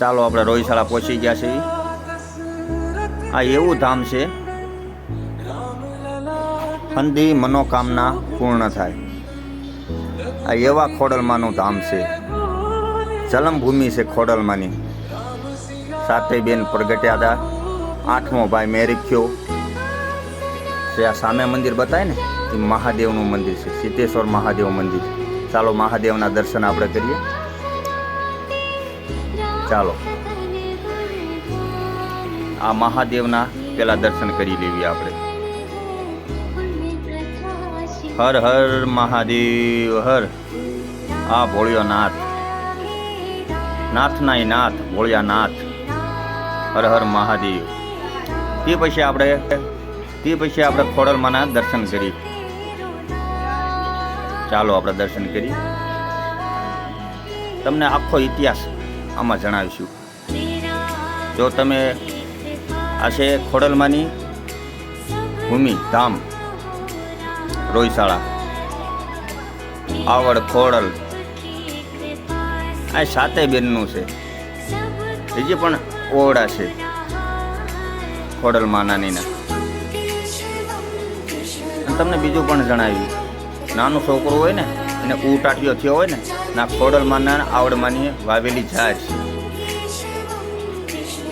ચાલો આપણે રોહિશાળા પહોંચી ગયા છીએ. આ એવું ધામ છે હંદી મનોકામના પૂર્ણ થાય. આ એવા ખોડલમાનું ધામ છે. જલમભૂમિ છે ખોડલમાંની. સાતે બેન પ્રગટ્યા હતા આઠમો ભાઈ મેરીખ્યો જે આ સામે મંદિર બતાય ને, એ મહાદેવનું મંદિર છે, સિદ્ધેશ્વર મહાદેવ મંદિર. ચાલો મહાદેવના દર્શન આપણે કરીએ. ચાલો. આ મહાદેવના પેલા દર્શન કરી લેવી આપણે. હર હર મહાદેવ, હર. આ ભોળિયો નાથ નાથના નાથ ભોળિયા નાથ હર હર મહાદેવ. તે પછી આપણે, તે પછી આપણે ખોડલમાના દર્શન કરી. ચાલો આપણે દર્શન કરી. તમને આખો ઇતિહાસ આમાં જણાવીશું. જો તમે આ છે ખોડલમાની ભૂમિ ધામ રોહિશાળા આવડ ખોડલ. આ સાતે બેનનું છે. બીજી પણ ઓરડા છે ખોડલમાં નાનીના તમને બીજું પણ જણાવ્યું. નાનું છોકરું હોય ને, એને ઉટાટીઓ થયો હોય ને ના ખોડલમાંના આવડમાંની વાવેલી ઝાડ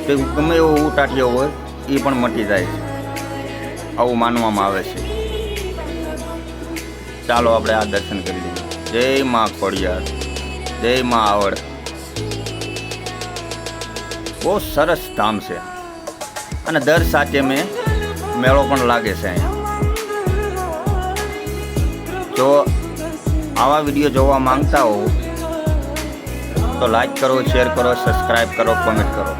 તે ગમે એવો ઉટાટ્યો હોય એ પણ મટી જાય છે. આવું માનવામાં આવે છે. ચાલો આપણે આ દર્શન કરી લઈએ. જય માં ખોડિયાર. જય માં આવડ. બહુ સરસ ધામ છે. અને દર સાચે મેં મેળો પણ લાગે છે અહીંયા. જો આવા વીડિયો જોવા માંગતા હો તો લાઈક કરો શેર કરો સબસ્ક્રાઈબ કરો કોમેન્ટ કરો.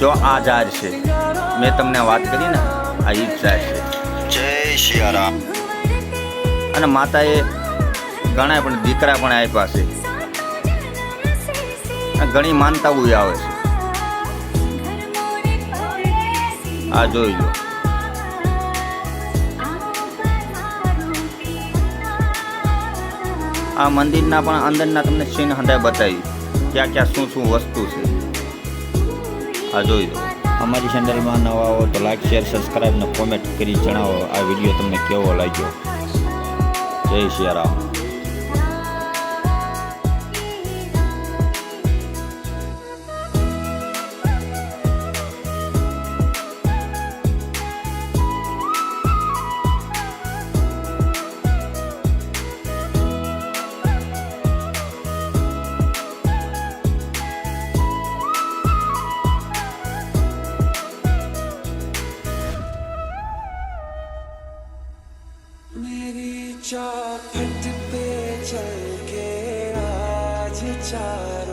જો આ જાર છે. મેં તમને વાત કરી ને આ ઈ જાર છે. જય શિયારામ અને માતાએ ઘણા પણ દીકરા પણ આપ્યા છે. ઘણી માનતાઓ આવે છે. આ જોઈ લો. આ મંદિરના પણ અંદરના તમને સીન હંધાય બતાવી. ક્યાં ક્યાં શું શું વસ્તુ છે. આ જોઈ લો. અમારી ચેનલમાં નવા આવો તો લાઈક શેર સબસ્ક્રાઈબ ને કોમેન્ટ કરી જણાવો. આ વીડિયો તમને કેવો લાગ્યો? જય શ્રી मेरी चौखट पे चल के आज चारों